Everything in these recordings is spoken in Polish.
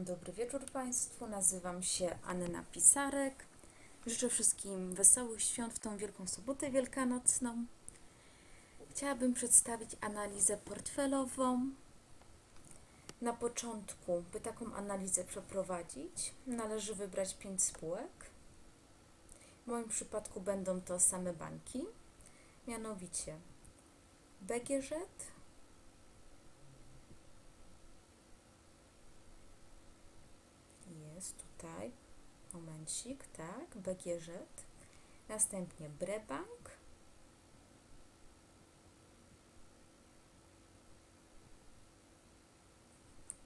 Dobry wieczór Państwu, nazywam się Anna Pisarek. Życzę wszystkim wesołych świąt w tą Wielką Sobotę Wielkanocną. Chciałabym przedstawić analizę portfelową. Na początku, by taką analizę przeprowadzić, należy wybrać 5 spółek. W moim przypadku będą to same banki, mianowicie BGŻ, jest tutaj, momencik, tak, BGŻ, następnie Brebank,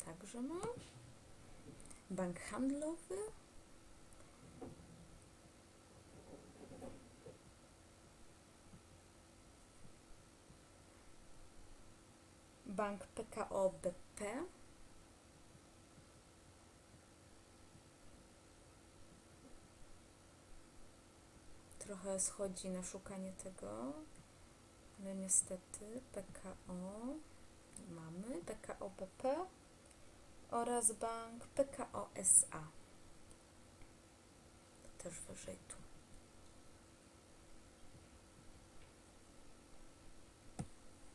także ma, Bank Handlowy, Bank PKO BP, trochę schodzi na szukanie tego, ale niestety PKO mamy, PKO BP oraz bank PKO SA. Też wyżej tu.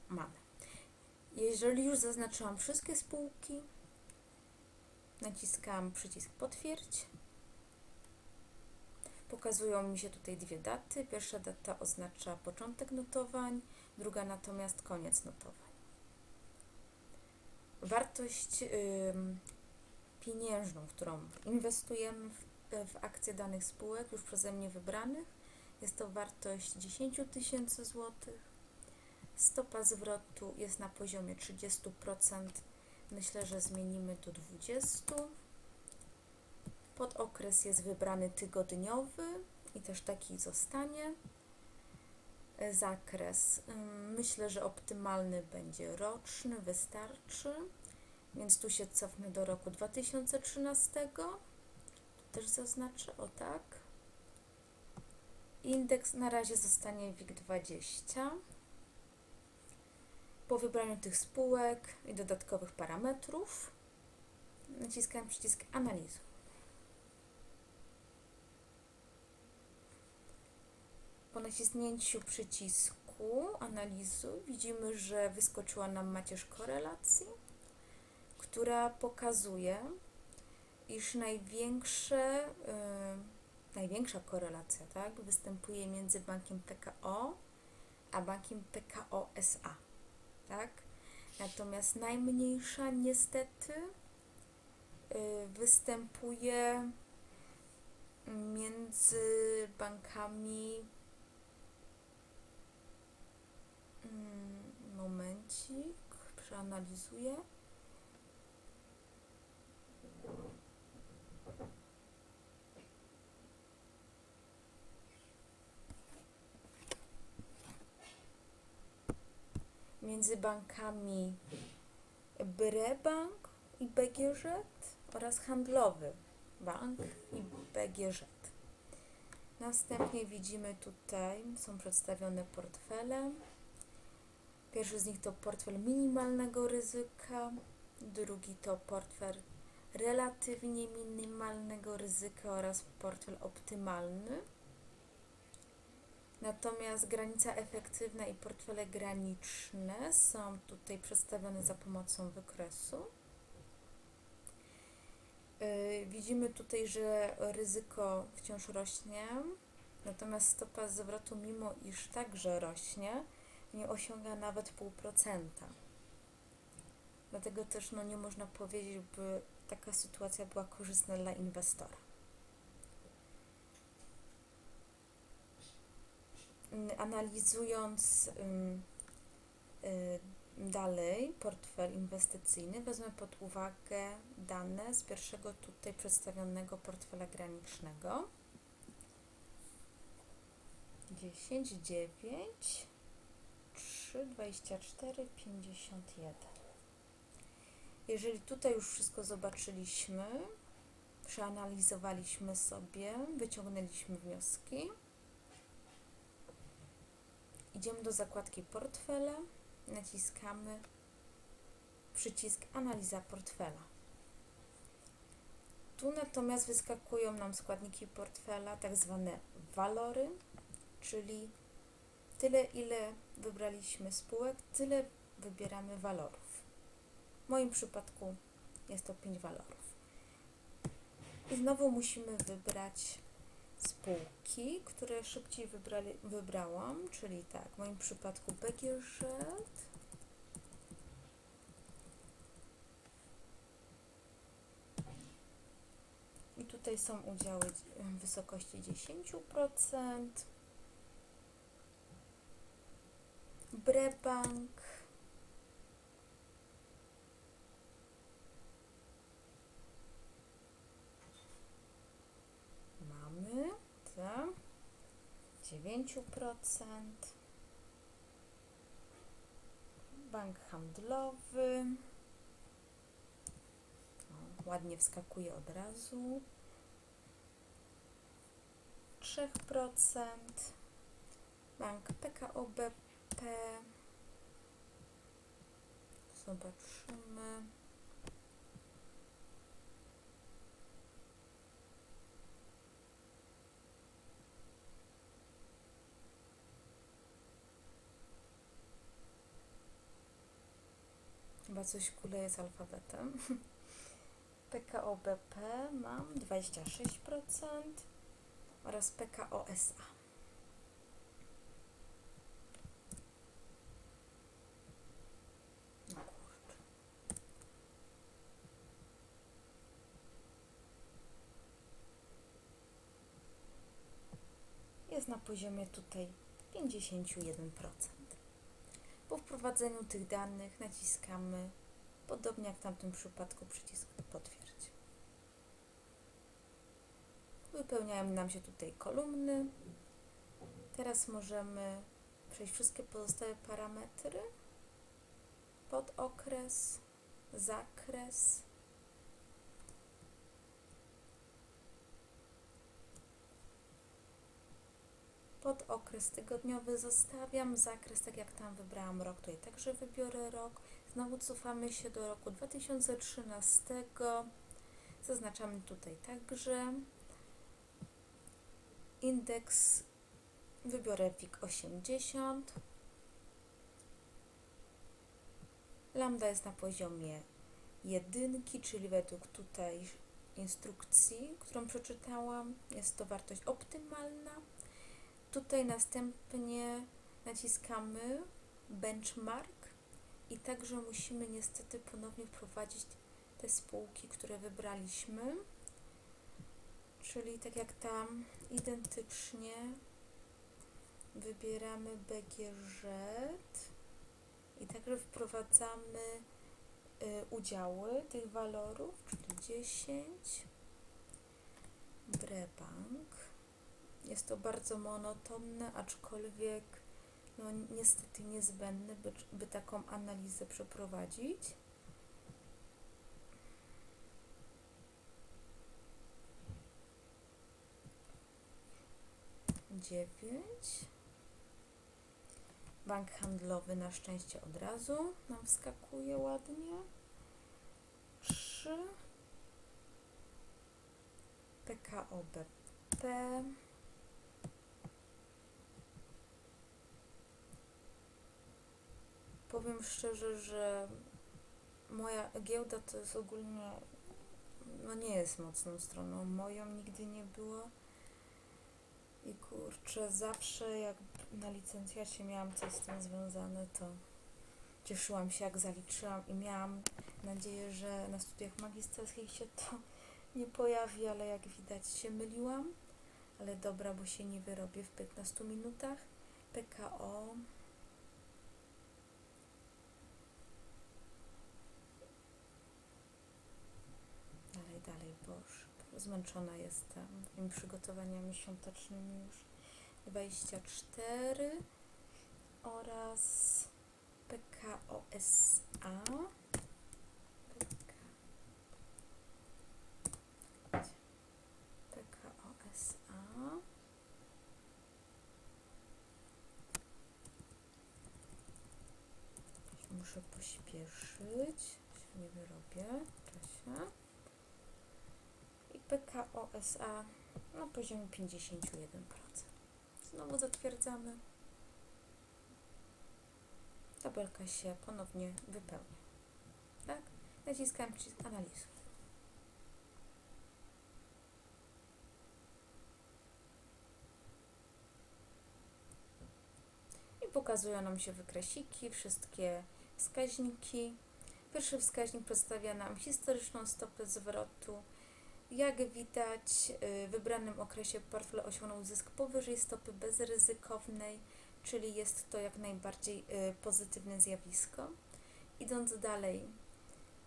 Mamy. Jeżeli już zaznaczyłam wszystkie spółki, naciskam przycisk potwierdź. Pokazują mi się tutaj dwie daty. Pierwsza data oznacza początek notowań, druga natomiast koniec notowań. Wartość pieniężną, którą inwestujemy w, w akcje danych spółek już przeze mnie wybranych, jest to wartość 10 tysięcy złotych. Stopa zwrotu jest na poziomie 30%. Myślę, że zmienimy do 20%. Pod okres jest wybrany tygodniowy i też taki zostanie. Zakres. Myślę, że optymalny będzie roczny, wystarczy. Więc tu się cofnę do roku 2013. Tu też zaznaczę, o tak. Indeks na razie zostanie WIG20. Po wybraniu tych spółek i dodatkowych parametrów naciskam przycisk analizuj. Po naciśnięciu przycisku analizuj widzimy, że wyskoczyła nam macierz korelacji, która pokazuje, iż największe, y, największa korelacja tak, występuje między bankiem PKO a bankiem PKO SA. Tak? Natomiast najmniejsza niestety y, występuje między bankami Momencik, przeanalizuję. Między bankami Brebank i BGŻ oraz handlowy bank i BGŻ. Następnie widzimy tutaj, są przedstawione portfele. Pierwszy z nich to portfel minimalnego ryzyka, drugi to portfel relatywnie minimalnego ryzyka oraz portfel optymalny. Natomiast granica efektywna i portfele graniczne są tutaj przedstawione za pomocą wykresu. Yy, Widzimy tutaj, że ryzyko wciąż rośnie, natomiast stopa zwrotu, mimo iż także rośnie, nie osiąga nawet pół procenta. Dlatego też no, nie można powiedzieć, by taka sytuacja była korzystna dla inwestora. Analizując y, dalej portfel inwestycyjny, wezmę pod uwagę dane z pierwszego tutaj przedstawionego portfela granicznego. 10, 9, 3, 24, 51. Jeżeli tutaj już wszystko zobaczyliśmy, przeanalizowaliśmy sobie, wyciągnęliśmy wnioski, idziemy do zakładki portfele, naciskamy przycisk analiza portfela. Tu natomiast wyskakują nam składniki portfela, tak zwane walory, czyli tyle, ile wybraliśmy spółek, tyle wybieramy walorów. W moim przypadku jest to 5 walorów. I znowu musimy wybrać spółki, które szybciej wybrali, wybrałam, czyli tak, w moim przypadku BGŻ, I tutaj są udziały w wysokości 10%. Brebank. Mamy za 9%. Bank handlowy. O, ładnie wskakuje od razu. 3%. Bank PKO BP. Zobaczymy. Chyba coś kuleje z alfabetem. PKO BP mam 26% oraz PKO SA. No kurczę. Jest na poziomie tutaj 51%. Po wprowadzeniu tych danych naciskamy, podobnie jak w tamtym przypadku, przycisk potwierdź. Wypełniają nam się tutaj kolumny. Teraz możemy przejść wszystkie pozostałe parametry. Pod okres, zakres. Okres tygodniowy zostawiam, zakres tak jak tam wybrałam rok, tutaj także wybiorę rok. Znowu cofamy się do roku 2013. Zaznaczamy tutaj także indeks, wybiorę WIG 80. Lambda jest na poziomie jedynki, czyli według tutaj instrukcji, którą przeczytałam, jest to wartość optymalna. Tutaj następnie naciskamy benchmark i także musimy niestety ponownie wprowadzić te spółki, które wybraliśmy. Czyli tak jak tam identycznie wybieramy BGŻ i także wprowadzamy y, udziały tych walorów, czyli 10 Brebank. Jest to bardzo monotonne, aczkolwiek no, niestety niezbędne, by, by taką analizę przeprowadzić. dziewięć. Bank handlowy na szczęście od razu nam wskakuje ładnie. Trzy. PKO BP. Powiem szczerze, że moja giełda to jest ogólnie, no nie jest mocną stroną moją, nigdy nie było. I kurczę, zawsze jak na licencjacie miałam coś z tym związane, to cieszyłam się jak zaliczyłam i miałam nadzieję, że na studiach magisterskich się to nie pojawi, ale jak widać się myliłam. Ale dobra, bo się nie wyrobię w 15 minutach. PKO. Dalej, dalej, boż. Zmęczona jestem tymi przygotowaniami świątecznymi już. 24 oraz. PKOSA. Muszę pośpieszyć, się nie wyrobię w czasie. I VSA na poziomie 51%. Znowu zatwierdzamy. Tabelka się ponownie wypełnia. Tak? Naciskam przycisk. I pokazują nam się wykresiki, wszystkie wskaźniki. Pierwszy wskaźnik przedstawia nam historyczną stopę zwrotu. Jak widać, w wybranym okresie portfel osiągnął zysk powyżej stopy bezryzykownej, czyli jest to jak najbardziej y, pozytywne zjawisko. Idąc dalej,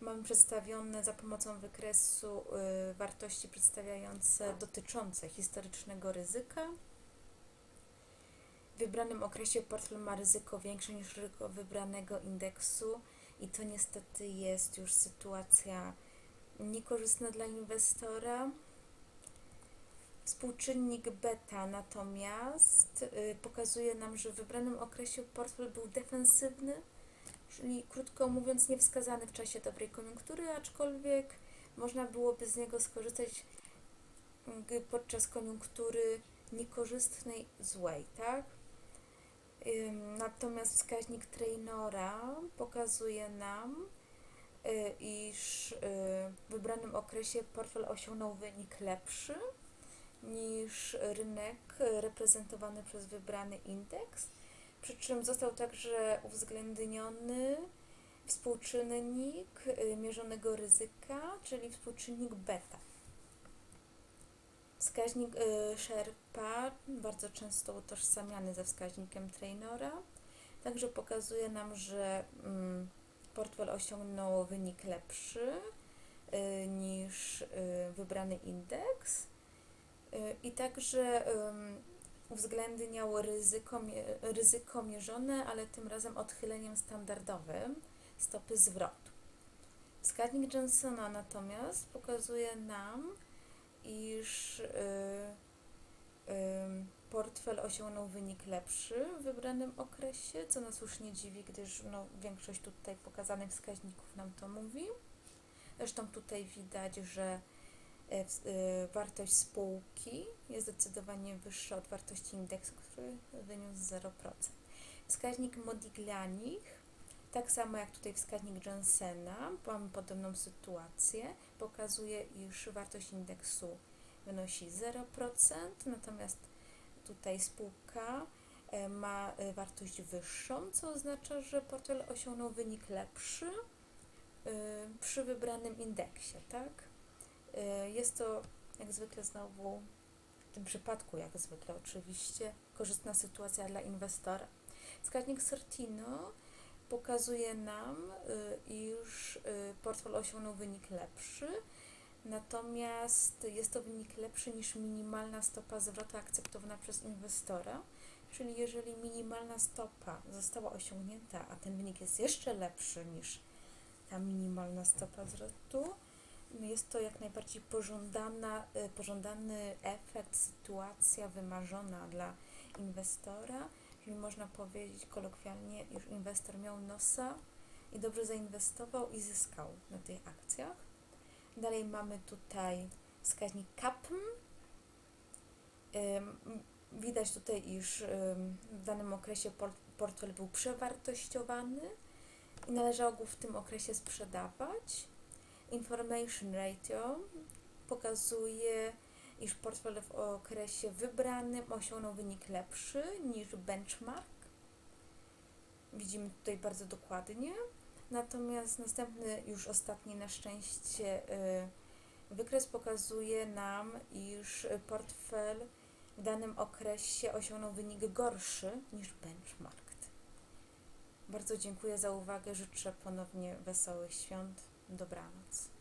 mamy przedstawione za pomocą wykresu y, wartości przedstawiające dotyczące historycznego ryzyka. W wybranym okresie portfel ma ryzyko większe niż ryzyko wybranego indeksu i to niestety jest już sytuacja niekorzystna dla inwestora. Współczynnik beta natomiast y, pokazuje nam, że w wybranym okresie portfel był defensywny, czyli krótko mówiąc niewskazany w czasie dobrej koniunktury, aczkolwiek można byłoby z niego skorzystać podczas koniunktury niekorzystnej, złej, tak? Natomiast wskaźnik trainora pokazuje nam, iż y, w wybranym okresie portfel osiągnął wynik lepszy niż rynek reprezentowany przez wybrany indeks, przy czym został także uwzględniony współczynnik y, mierzonego ryzyka, czyli współczynnik beta. Wskaźnik y, Sherpa, bardzo często utożsamiany ze wskaźnikiem trainora, także pokazuje nam, że mm, portfel osiągnął wynik lepszy y, niż y, wybrany indeks y, i także uwzględniał ryzyko, ryzyko mierzone, ale tym razem odchyleniem standardowym stopy zwrotu. Wskaźnik Johnsona natomiast pokazuje nam, iż y, y, portfel osiągnął wynik lepszy w wybranym okresie, co nas już nie dziwi, gdyż no, większość tutaj pokazanych wskaźników nam to mówi. Zresztą tutaj widać, że e, y, wartość spółki jest zdecydowanie wyższa od wartości indeksu, który wyniósł 0%. Wskaźnik Modiglianich, tak samo jak tutaj wskaźnik Johnsona, mamy podobną sytuację, pokazuje, iż wartość indeksu wynosi 0%, natomiast tutaj spółka e, ma e, wartość wyższą, co oznacza, że portfel osiągnął wynik lepszy y, przy wybranym indeksie, tak? Jest to jak zwykle znowu, w tym przypadku jak zwykle oczywiście, korzystna sytuacja dla inwestora. Wskaźnik Sortino pokazuje nam, iż portfel osiągnął wynik lepszy, natomiast jest to wynik lepszy niż minimalna stopa zwrotu akceptowana przez inwestora. Czyli jeżeli minimalna stopa została osiągnięta, a ten wynik jest jeszcze lepszy niż ta minimalna stopa zwrotu, jest to jak najbardziej pożądana, y, pożądany efekt, sytuacja wymarzona dla inwestora, czyli można powiedzieć kolokwialnie, już inwestor miał nosa i dobrze zainwestował i zyskał na tych akcjach. Dalej mamy tutaj wskaźnik CAPM. Widać tutaj, iż w danym okresie port- portfel był przewartościowany i należało go w tym okresie sprzedawać. Information ratio pokazuje, iż portfel w okresie wybranym osiągnął wynik lepszy niż benchmark. Widzimy tutaj bardzo dokładnie. Natomiast następny, już ostatni na szczęście, y, wykres pokazuje nam, iż portfel w danym okresie osiągnął wynik gorszy niż benchmark. Bardzo dziękuję za uwagę. Życzę ponownie wesołych świąt. Dobranoc.